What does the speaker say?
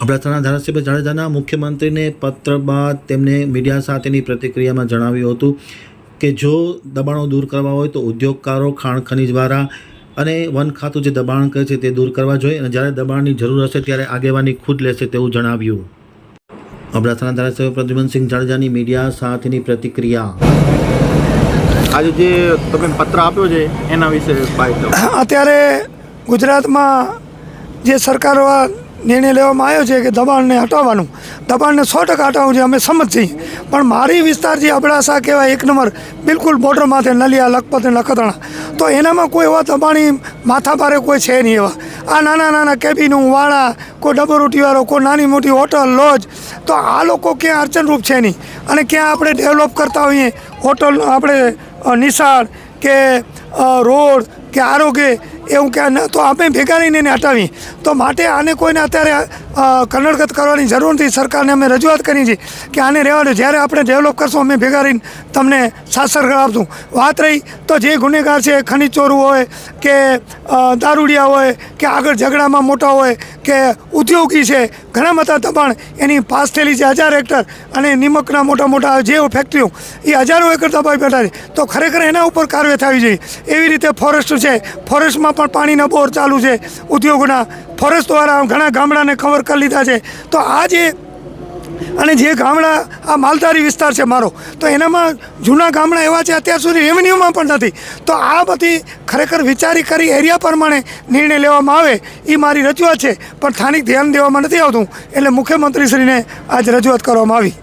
અબડાસાના ધારાસભ્ય જાડેજાના મુખ્યમંત્રીને પત્ર બાદ તેમને મીડિયા સાથેની પ્રતિક્રિયામાં જણાવ્યું હતું કે જો દબાણો દૂર કરવા હોય તો ઉદ્યોગકારો ખાણ ખનીજવાળા અને વન ખાતું જે દબાણ કરે છે તે દૂર કરવા જોઈએ અને જ્યારે દબાણની જરૂર હશે ત્યારે આગેવાની ખુદ લેશે તેવું જણાવ્યું. અબડાસાના ધારાસભ્ય પ્રદ્યુમનસિંહ જાડેજાની મીડિયા સાથેની પ્રતિક્રિયા. આજે જે તમે પત્ર આપ્યો છે એના વિશે અત્યારે ગુજરાતમાં જે સરકારો નિર્ણય લેવામાં આવ્યો છે કે દબાણને હટાવવાનું. દબાણને સો ટકા હટાવવું છે અમે સમજ છીએ. પણ મારી વિસ્તાર જે અબડાસા કહેવાય, એક નંબર, બિલકુલ બોર્ડર માથે નલિયા, લખપત અને તો એનામાં કોઈ એવા દબાણી માથાભારે કોઈ છે નહીં એવા. આ નાના નાના કેબિનું વાળા કોઈ ડબરોટીવાળો કોઈ નાની મોટી હોટલ લોજ તો આ લોકો ક્યાં અડચણરૂપ છે નહીં? અને ક્યાં આપણે ડેવલપ કરતા હોઈએ? હોટલ આપણે નિશાળ કે રોડ કે આરોગ્ય એવું કે, ન- તો આપણે ભેગા રહીને એને હટાવીએ. તો માટે આને કોઈને અત્યારે કન્નડગત કરવાની જરૂર નથી. સરકારને અમે રજૂઆત કરી છે કે આને રહેવા દો. જ્યારે આપણે ડેવલપ કરશું, અમે ભેગા રહીને તમને સાસર આપશું. વાત રહી, તો જે ગુનેગાર છે, ખનીજ ચોરું હોય કે દારૂડિયા હોય કે આગળ ઝઘડામાં મોટા હોય કે ઉદ્યોગી છે, ઘણા બધા દબાણ એની પાસ થયેલી છે. હજાર હેક્ટર અને નિમકના મોટા મોટા જે ફેક્ટરીઓ એ હજારો એકર દબાઈ બેઠા છે. તો ખરેખર એના ઉપર કાર્યવાહી થવી જોઈએ. એવી રીતે ફોરેસ્ટ છે. ફોરેસ્ટમાં પણ પાણીના બોર ચાલુ છે. ઉદ્યોગોના ફોરેસ્ટ દ્વારા ઘણા ગામડાને કવર કરી લીધા છે. તો આ જે અને જે ગામડા આ માલધારી વિસ્તાર છે મારો, તો એનામાં જૂના ગામડા એવા છે અત્યાર સુધી રેવન્યુમાં પણ નથી. તો આ બધી ખરેખર વિચારી કરી એરિયા પ્રમાણે નિર્ણય લેવામાં આવે એ મારી રજૂઆત છે. પણ સ્થાનિક ધ્યાન દેવામાં નથી આવતું, એટલે મુખ્યમંત્રીશ્રીને આજ રજૂઆત કરવામાં આવી.